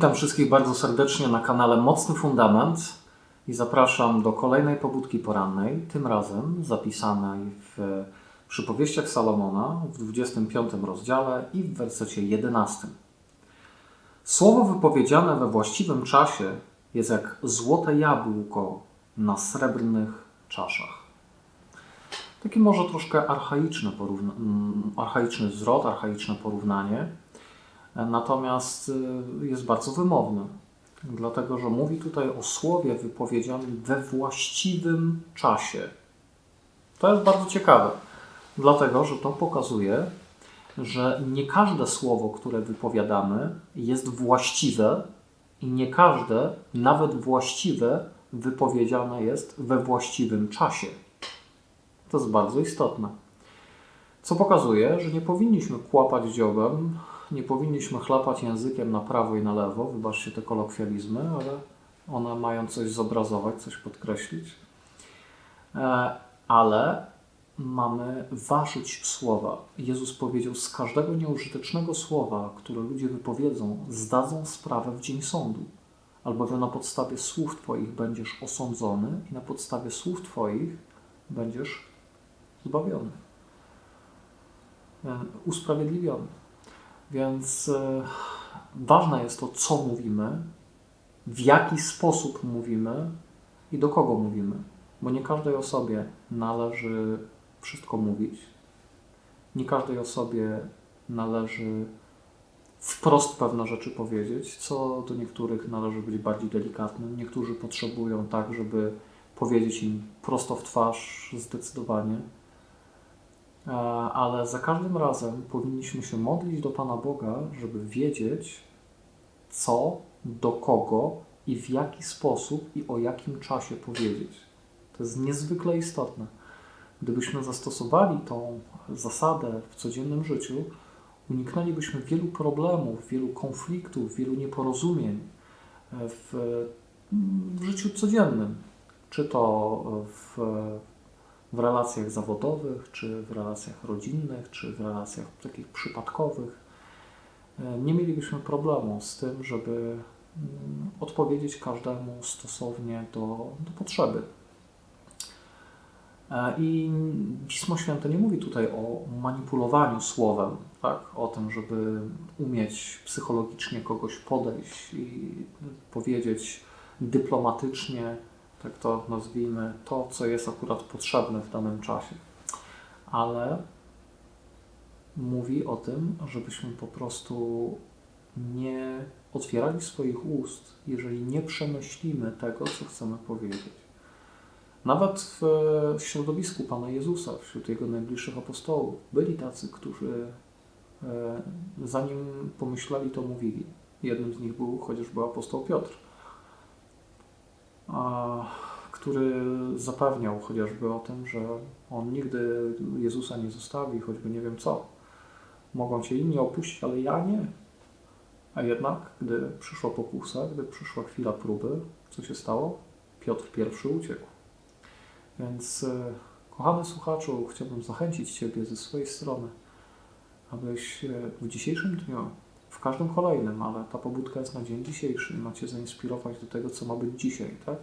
Witam wszystkich bardzo serdecznie na kanale Mocny Fundament i zapraszam do kolejnej pobudki porannej, tym razem zapisanej w przypowieściach Salomona w 25 rozdziale i w wersecie 11. Słowo wypowiedziane we właściwym czasie jest jak złote jabłko na srebrnych czaszach. Taki może troszkę archaiczny, porówna- mm, archaiczny archaiczne porównanie, natomiast y, jest bardzo wymowny, dlatego że mówi tutaj o słowie wypowiedzianym we właściwym czasie. To jest bardzo ciekawe, dlatego że to pokazuje, że nie każde słowo, które wypowiadamy, jest właściwe i nie każde, nawet właściwe, wypowiedziane jest we właściwym czasie. To jest bardzo istotne. Co pokazuje, że nie powinniśmy kłapać dziobem, nie powinniśmy chlapać językiem na prawo i na lewo, wybaczcie te kolokwializmy, ale one mają coś zobrazować, coś podkreślić. E, Ale mamy ważyć słowa. Jezus powiedział: Z każdego nieużytecznego słowa, które ludzie wypowiedzą, zdadzą sprawę w dzień sądu. Albowiem na podstawie słów Twoich będziesz osądzony, i na podstawie słów Twoich będziesz zbawiony, usprawiedliwiony. Więc e, ważne jest to, co mówimy, w jaki sposób mówimy i do kogo mówimy. Bo nie każdej osobie należy wszystko mówić. Nie każdej osobie należy wprost pewne rzeczy powiedzieć, co do niektórych należy być bardziej delikatnym. Niektórzy potrzebują tak, żeby powiedzieć im prosto w twarz, zdecydowanie. E, Ale za każdym razem powinniśmy się modlić do Pana Boga, żeby wiedzieć, co, do kogo i w jaki sposób i o jakim czasie powiedzieć. To jest niezwykle istotne. Gdybyśmy zastosowali tą zasadę w codziennym życiu, uniknęlibyśmy wielu problemów, wielu konfliktów, wielu nieporozumień e, w, w życiu codziennym. Czy to w, w relacjach zawodowych, czy w relacjach rodzinnych, czy w relacjach takich przypadkowych. E, Nie mielibyśmy problemu z tym, żeby mm, odpowiedzieć każdemu stosownie do, do potrzeby. E, I Pismo Święte nie mówi tutaj o manipulowaniu słowem, tak? o tym, żeby umieć psychologicznie kogoś podejść i powiedzieć dyplomatycznie, tak to nazwijmy, to, co jest akurat potrzebne w danym czasie. Ale mówi o tym, żebyśmy po prostu nie otwierali swoich ust, jeżeli nie przemyślimy tego, co chcemy powiedzieć. Nawet w e, środowisku Pana Jezusa, wśród Jego najbliższych apostołów, byli tacy, którzy e, zanim pomyśleli, to mówili. Jednym z nich był chociażby apostoł Piotr, który zapewniał chociażby o tym, że on nigdy Jezusa nie zostawi, choćby nie wiem co. Mogą cię inni opuścić, ale ja nie. A jednak, gdy przyszła pokusa, gdy przyszła chwila próby, co się stało? Piotr pierwszy uciekł. Więc, e, kochany słuchaczu, chciałbym zachęcić Ciebie ze swojej strony, abyś e, w dzisiejszym dniu, w każdym kolejnym, ale ta pobudka jest na dzień dzisiejszy i ma Cię zainspirować do tego, co ma być dzisiaj, tak?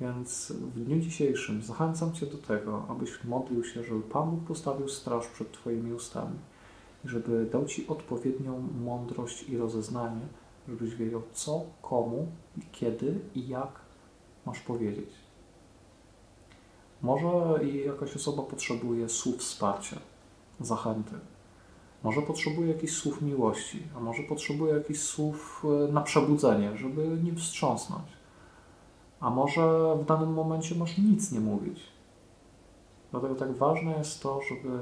Więc w dniu dzisiejszym zachęcam Cię do tego, abyś modlił się, żeby Pan Bóg postawił straż przed Twoimi ustami i żeby dał Ci odpowiednią mądrość i rozeznanie, żebyś wiedział, co, komu, kiedy i jak masz powiedzieć. Może i jakaś osoba potrzebuje słów wsparcia, zachęty. Może potrzebuje jakichś słów miłości, a może potrzebuje jakichś słów e, na przebudzenie, żeby nim wstrząsnąć. A może w danym momencie masz nic nie mówić. Dlatego tak ważne jest to, żeby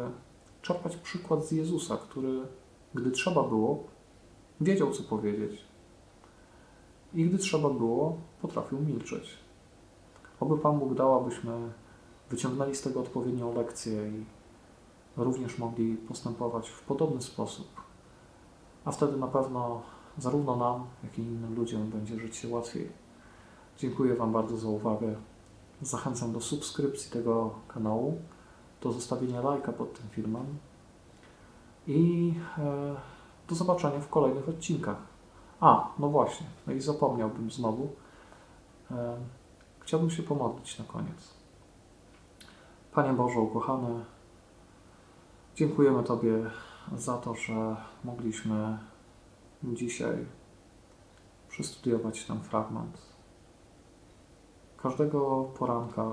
czerpać przykład z Jezusa, który, gdy trzeba było, wiedział, co powiedzieć. I gdy trzeba było, potrafił milczeć. Oby Pan Bóg dał, abyśmy wyciągnęli z tego odpowiednią lekcję i również mogli postępować w podobny sposób. A wtedy na pewno zarówno nam, jak i innym ludziom będzie żyć się łatwiej. Dziękuję Wam bardzo za uwagę. Zachęcam do subskrypcji tego kanału, do zostawienia lajka pod tym filmem i e, do zobaczenia w kolejnych odcinkach. A, no właśnie, no i zapomniałbym znowu. E, chciałbym się pomodlić na koniec. Panie Boże ukochany, dziękujemy Tobie za to, że mogliśmy dzisiaj przestudiować ten fragment. Każdego poranka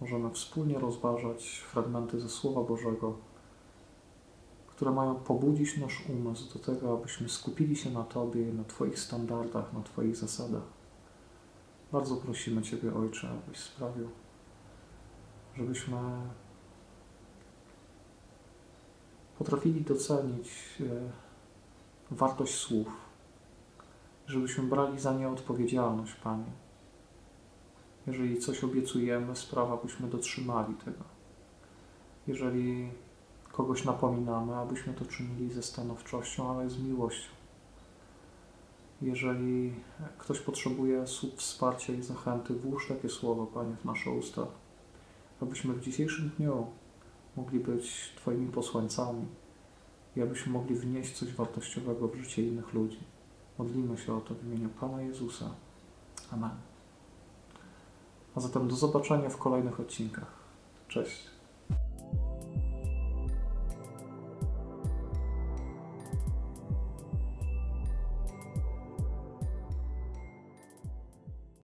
możemy wspólnie rozważać fragmenty ze Słowa Bożego, które mają pobudzić nasz umysł do tego, abyśmy skupili się na Tobie, na Twoich standardach, na Twoich zasadach. Bardzo prosimy Ciebie, Ojcze, abyś sprawił, żebyśmy potrafili docenić e, wartość słów, żebyśmy brali za nie odpowiedzialność, Panie. Jeżeli coś obiecujemy, sprawa, abyśmy dotrzymali tego. Jeżeli kogoś napominamy, abyśmy to czynili ze stanowczością, ale z miłością. Jeżeli ktoś potrzebuje słów wsparcia i zachęty, włóż takie słowa, Panie, w nasze usta, abyśmy w dzisiejszym dniu mogli być Twoimi posłańcami i abyśmy mogli wnieść coś wartościowego w życie innych ludzi. Modlimy się o to w imieniu Pana Jezusa. Amen. A zatem do zobaczenia w kolejnych odcinkach. Cześć.